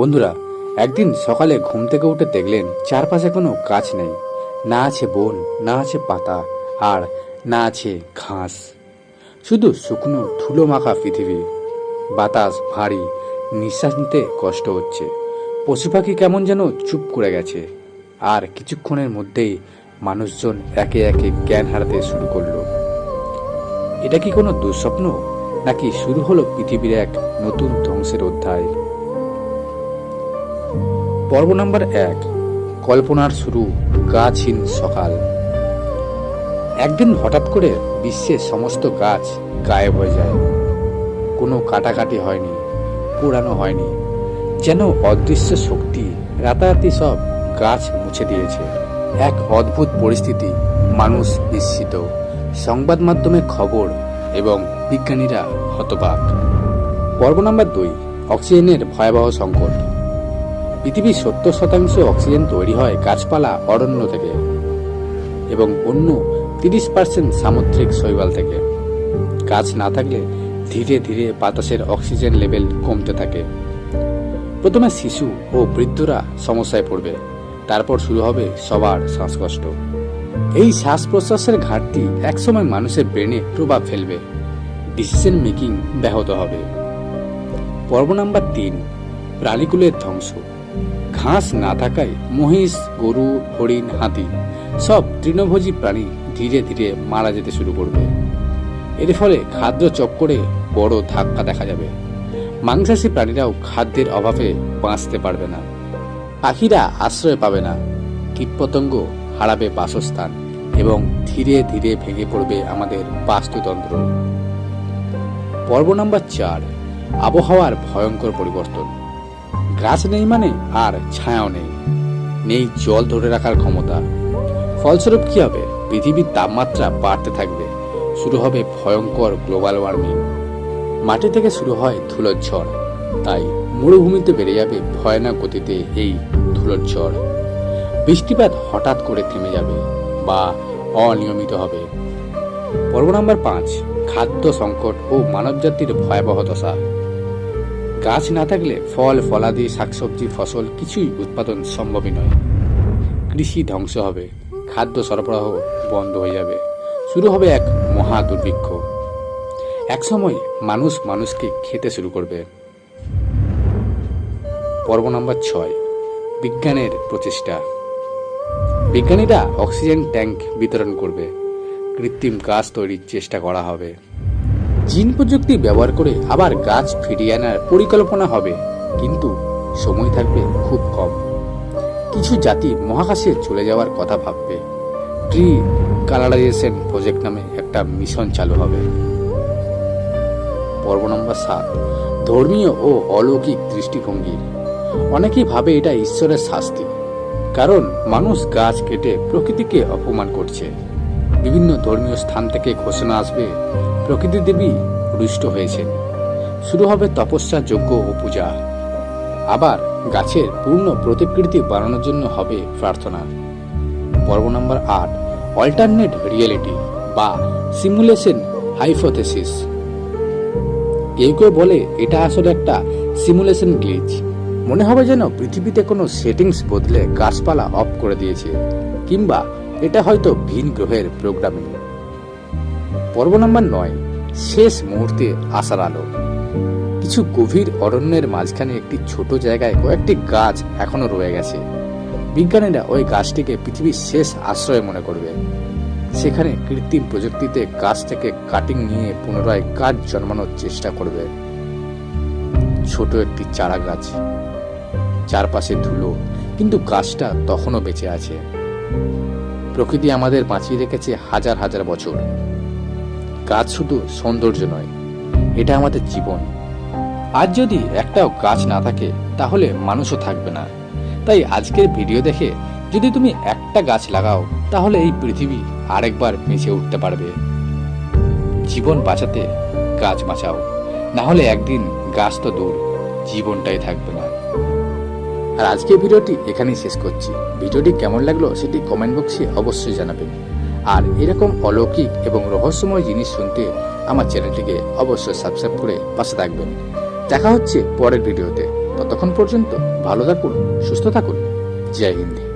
বন্ধুরা, একদিন সকালে ঘুম থেকে উঠে দেখলেন চারপাশে কোনো গাছ নেই। না আছে বন, না আছে পাতা, আর না আছে ঘাস। শুধু শুকনো ধুলো মাখা পৃথিবী। বাতাস ভারী, নিঃশ্বাস নিতে কষ্ট হচ্ছে। পশু পাখি কেমন যেন চুপ করে গেছে। আর কিছুক্ষণের মধ্যেই মানুষজন একে একে জ্ঞান হারাতে শুরু করল। এটা কি কোনো দুঃস্বপ্ন? নাকি শুরু হলো পৃথিবীর এক নতুন ধ্বংসের অধ্যায়? পর্ব নাম্বার এক, কল্পনার শুরু, গাছহীন সকাল। একদিন হঠাৎ করে বিশ্বের সমস্ত গাছ গায়েব হয়ে যায়। কোনো কাটাকাটি হয়নি পুরানো হয়নি, যেন অদৃশ্য শক্তি রাতারাতি সব গাছ মুছে দিয়েছে। এক অদ্ভুত পরিস্থিতি, মানুষ বিস্মিত, সংবাদ মাধ্যমে খবর এবং বিজ্ঞানীরা হতবাক। পর্ব নাম্বার দুই, অক্সিজেনের ভয়াবহ সংকট। পৃথিবীর সত্তর শতাংশ অক্সিজেন তৈরি হয় গাছপালা অরণ্য থেকে এবং অন্য তিরিশ পার্সেন্ট সামুদ্রিক শৈবাল থেকে। গাছ না থাকলে ধীরে ধীরে বাতাসের অক্সিজেন লেভেল কমতে থাকে। প্রথমে শিশু ও বৃদ্ধরা সমস্যায় পড়বে, তারপর শুরু হবে সবার শ্বাসকষ্ট। এই শ্বাস প্রশ্বাসের ঘাটতি একসময় মানুষের ব্রেনে প্রভাব ফেলবে ডিসিশন মেকিং ব্যাহত হবে। পর্ব নাম্বার তিন, প্রাণীকুলের ধ্বংস। ঘাস না থাকায় মহিষ, গরু, হরিণ, হাতি সব তৃণভোজী প্রাণী ধীরে ধীরে মারা যেতে শুরু করবে। এর ফলে খাদ্য চক্করে বড় ধাক্কা দেখা যাবে। মাংসাশী প্রাণীরাও খাদ্যের অভাবে বাঁচতে পারবে না। পাখিরা আশ্রয় পাবে না। কীটপতঙ্গ হারাবে বাসস্থান এবং ধীরে ধীরে ভেঙে পড়বে আমাদের বাস্তুতন্ত্র। পর্ব নম্বর চার, আবহাওয়ার ভয়ঙ্কর পরিবর্তন। গাছ নেই মানে? আর ছায়াও নেই। নেই জল ধরে রাখার ক্ষমতা। ফলস্বরূপ কি হবে? পৃথিবীর তাপমাত্রা বাড়তে থাকবে। শুরু হবে ভয়ঙ্কর গ্লোবাল ওয়ার্মিং। মাটি থেকে শুরু হয় ধুলোর ঝড়। তাই মরুভূমিতে বেড়ে যাবে ভয়ানক গতিতে এই ধুলোর ঝড়। বৃষ্টিপাত হঠাৎ করে থেমে যাবে বা অনিয়মিত হবে। পর্ব নাম্বার পাঁচ, খাদ্য সংকট ও মানবজাতির ভয়াবহ দশা। গাছ না থাকলে ফল, ফলাদি, শাকসবজি, ফসল কিছুই উৎপাদন সম্ভবই নয়। কৃষি ধ্বংস হবে, খাদ্য সরবরাহ বন্ধ হয়ে যাবে। শুরু হবে এক মহা দুর্ভিক্ষ। একসময় মানুষ মানুষকে খেতে শুরু করবে। পর্ব নম্বর ছয়, বিজ্ঞানের প্রচেষ্টা। বিজ্ঞানীরা অক্সিজেন ট্যাঙ্ক বিতরণ করবে। কৃত্রিম গাছ তৈরির চেষ্টা করা হবে। জিন প্রযুক্তি ব্যবহার করে আবার গাছ ফিরিয়ে আনার পরিকল্পনা হবে। কিন্তু সময় থাকবে খুব কম। কিছু জাতি মহাকাশে চলে যাওয়ার কথা ভাববে। ট্রি কালারাইজেশন প্রজেক্ট নামে একটা মিশন চালু হবে। পর্ব নম্বর সাত। ধর্মীয় ও অলৌকিক দৃষ্টিভঙ্গি। অনেকেই ভাবে এটা ঈশ্বরের শাস্তি। কারণ মানুষ গাছ কেটে প্রকৃতিকে অপমান করছে। বিভিন্ন ধর্মীয় স্থান থেকে ঘোষণা আসবে। প্রকৃতি দেবী রুষ্ট হয়েছেন। শুরু হবে তপস্যা, যজ্ঞ ও পূজা। আবার গাছের পূর্ণ প্রতিকৃতি বানানোর জন্য হবে প্রার্থনা। পর্ব নম্বর আট অল্টারনেট রিয়েলিটি বা সিমুলেশন হাইপোথেসিস কেউ কেউ বলে এটা আসলে একটা সিমুলেশন গ্লিচ মনে হবে যেন পৃথিবীতে কোনো সেটিংস বদলে গাছপালা অফ করে দিয়েছে, কিংবা এটা হয়তো ভিন গ্রহের প্রোগ্রামিং পর্ব নম্বর নয়, শেষ মুহূর্তে আসার আলো। কিছু গভীর অরণ্যের মাঝখানে একটি ছোট জায়গায় কয়েকটি গাছ এখনও রয়ে গেছে। বিজ্ঞানীরা ওই গাছটিকে পৃথিবীর শেষ আশ্রয় মনে করবে। সেখানে কৃত্রিম প্রযুক্তিতে গাছ থেকে কাটিং নিয়ে পুনরায় গাছ জন্মানোর চেষ্টা করবে। ছোট একটি চারা গাছ, চারপাশে ধুলো, কিন্তু গাছটা তখনও বেঁচে আছে। প্রকৃতি আমাদের বাঁচিয়ে রেখেছে হাজার হাজার বছর। গাছ শুধু সৌন্দর্য নয়, এটা আমাদের জীবন। আজ যদি একটাও গাছ না থাকে, তাহলে মানুষও থাকবে না। তাই আজকের ভিডিও দেখে যদি তুমি একটা গাছ লাগাও, তাহলে এই পৃথিবী আরেকবার বেঁচে উঠতে পারবে। জীবন বাঁচাতে গাছ বাঁচাও, না হলে একদিন গাছ তো দূর, জীবনটাই থাকবে না। আর আজকে ভিডিওটি এখানেই শেষ করছি। ভিডিওটি কেমন লাগল সেটি কমেন্ট বক্সে অবশ্যই জানাবেন। আর এরকম অলৌকিক এবং রহস্যময় জিনিস শুনতে আমার চ্যানেলটিকে অবশ্যই সাবস্ক্রাইব করে পাশে থাকবেন। দেখা হচ্ছে পরের ভিডিওতে। ততক্ষণ পর্যন্ত ভালো থাকুন, সুস্থ থাকুন। জয় হিন্দ।